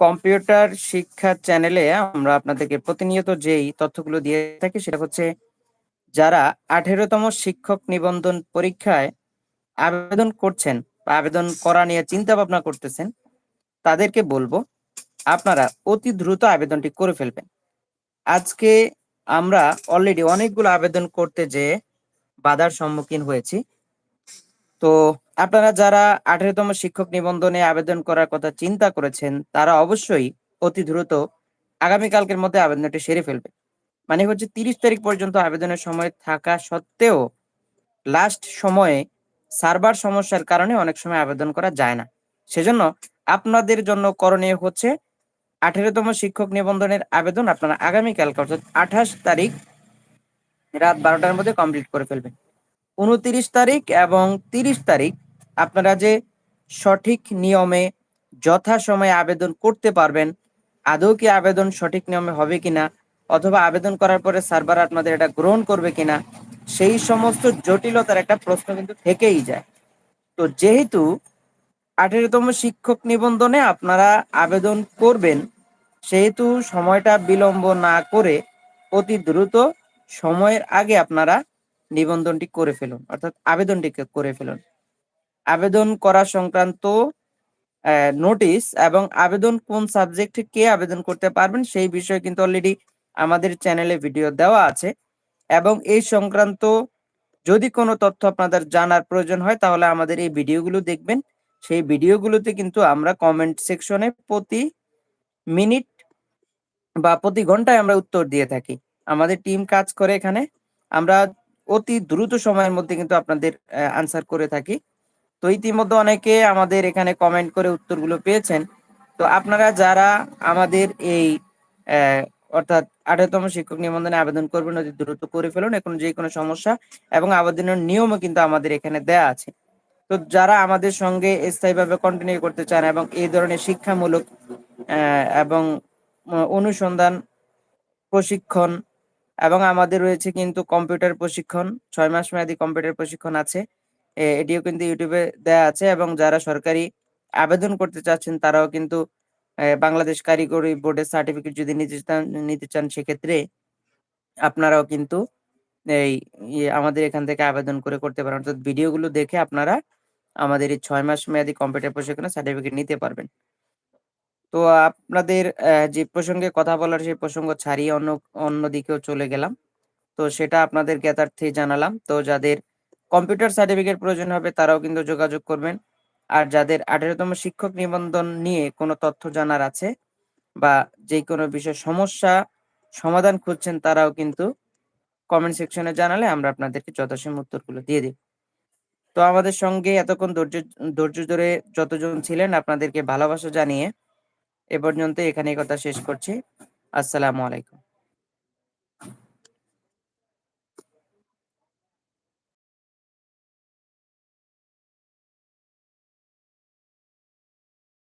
Computer শিক্ষা চ্যানেলে আমরা আপনাদেরকে প্রতিনিয়ত যেই তথ্যগুলো দিয়ে থাকি সেটা হচ্ছে যারা আঠেরোতম শিক্ষক নিবন্ধন পরীক্ষায় আবেদন করছেন বা আবেদন করা নিয়ে চিন্তা ভাবনা করতেছেন, তাদেরকে বলব আপনারা অতি দ্রুত আবেদনটি করে ফেলবেন। আজকে আমরা অলরেডি অনেকগুলো আবেদন করতে যে বাধার সম্মুখীন হয়েছি। তো আপনারা যারা আঠেরোতম শিক্ষক নিবন্ধনে আবেদন করার কথা চিন্তা করেছেন, তারা অবশ্যই অতি দ্রুত আগামীকালকের মধ্যে আবেদনটি সেরে ফেলবে। মানে হচ্ছে তিরিশ তারিখ পর্যন্ত আবেদনের সময় থাকা সত্ত্বেও লাস্ট সময়ে সার্ভার সমস্যার কারণে অনেক সময় আবেদন করা যায় না। সেজন্য আপনাদের জন্য করণীয় হচ্ছে আঠেরোতম শিক্ষক নিবন্ধনের আবেদন আপনারা আগামীকালকে, অর্থাৎ আঠাশ তারিখ রাত বারোটার মধ্যে কমপ্লিট করে ফেলবেন। উনত্রিশ তারিখ এবং তিরিশ তারিখ আপনারা যে সঠিক নিয়মে যথাসময়ে আবেদন করতে পারবেন, আদৌ কি আবেদন সঠিক নিয়মে হবে কিনা, অথবা আবেদন করার পরে সার্ভার আপনাদের এটা গ্রহণ করবে কিনা, সেই সমস্ত জটিলতার একটা প্রশ্ন কিন্তু থেকেই যায়। তো যেহেতু আঠেরোতম শিক্ষক নিবন্ধনে আপনারা আবেদন করবেন, সেহেতু সময়টা বিলম্ব না করে অতি দ্রুত সময়ের আগে আপনারা নিবন্ধনটি করে ফেলুন, অর্থাৎ আবেদনটিকে করে ফেলুন। আবেদন করা সংক্রান্ত নোটিশ এবং আবেদন কোন সাবজেক্টে কে আবেদন করতে পারবেন সেই বিষয়ে কিন্তু অলরেডি আমাদের চ্যানেলে ভিডিও দেওয়া আছে। এবং এই সংক্রান্ত যদি কোনো তথ্য আপনাদের জানার প্রয়োজন হয় তাহলে আমাদের এই ভিডিওগুলো দেখবেন। সেই ভিডিওগুলোতে কিন্তু আমরা কমেন্ট সেকশনে প্রতি মিনিট বা প্রতি ঘন্টায় আমরা উত্তর দিয়ে থাকি। আমাদের টিম কাজ করে এখানে। আমরা অতি দ্রুত সময়ের মধ্যে কিন্তু আপনাদের আনসার করে থাকি। তো ইতিমধ্যে অনেকে আমাদের এখানে কমেন্ট করে উত্তরগুলো পেয়েছেন। তো আপনারা যারা আমাদের এই অর্থাৎ আঠারোতম শিক্ষক নিবন্ধনে আবেদন করবেন অতি দ্রুত করে ফেলুন, এখন যে কোনো সমস্যা এবং আবেদনের নিয়মও কিন্তু আমাদের এখানে দেয়া আছে। তো যারা আমাদের সঙ্গে স্থায়ীভাবে কন্টিনিউ করতে চান এবং এই ধরনের শিক্ষামূলক এবং অনুসন্ধান প্রশিক্ষণ এবং আমাদের রয়েছে কিন্তু কম্পিউটার প্রশিক্ষণ, ছয় মাস মেয়াদী কম্পিউটার প্রশিক্ষণ আছে। এটিও কিন্তু ইউটিউবে দেয়া আছে এবং যারা সরকারি আবেদন করতে চাচ্ছেন, তারাও কিন্তু বাংলাদেশ কারিগরি বোর্ডের সার্টিফিকেট যদি নিতে চান নিতে চান, সেক্ষেত্রে আপনারাও কিন্তু এই আমাদের এখান থেকে আবেদন করে করতে পারেন। অর্থাৎ ভিডিওগুলো দেখে আপনারা আমাদের এই ছয় মাস মেয়াদী কম্পিউটার প্রশিক্ষণের সার্টিফিকেট নিতে পারবেন। তো আপনাদের যে প্রসঙ্গে কথা বলার সেই প্রসঙ্গ ছাড়িয়ে অন্য অন্য দিকেও চলে গেলাম। তো সেটা আপনাদের জ্ঞাতার্থে জানালাম। তো যাদের কম্পিউটার সার্টিফিকেট প্রয়োজন হবে, তারাও কিন্তু যোগাযোগ করবেন। আর যাদের আঠেরোতম শিক্ষক নিবন্ধন নিয়ে কোনো তথ্য জানার আছে বা যে কোনো বিষয় সমস্যা, সমাধান খুঁজছেন, তারাও কিন্তু কমেন্ট সেকশনে জানালে আমরা আপনাদেরকে যথাসময় উত্তরগুলো দিয়ে দিই তো আমাদের সঙ্গে এতক্ষণ ধৈর্য ধৈর্য ধরে যতজন ছিলেন, আপনাদেরকে ভালোবাসা জানিয়ে এ পর্যন্ত এখানে কথা শেষ করছি। আসসালামু আলাইকুম।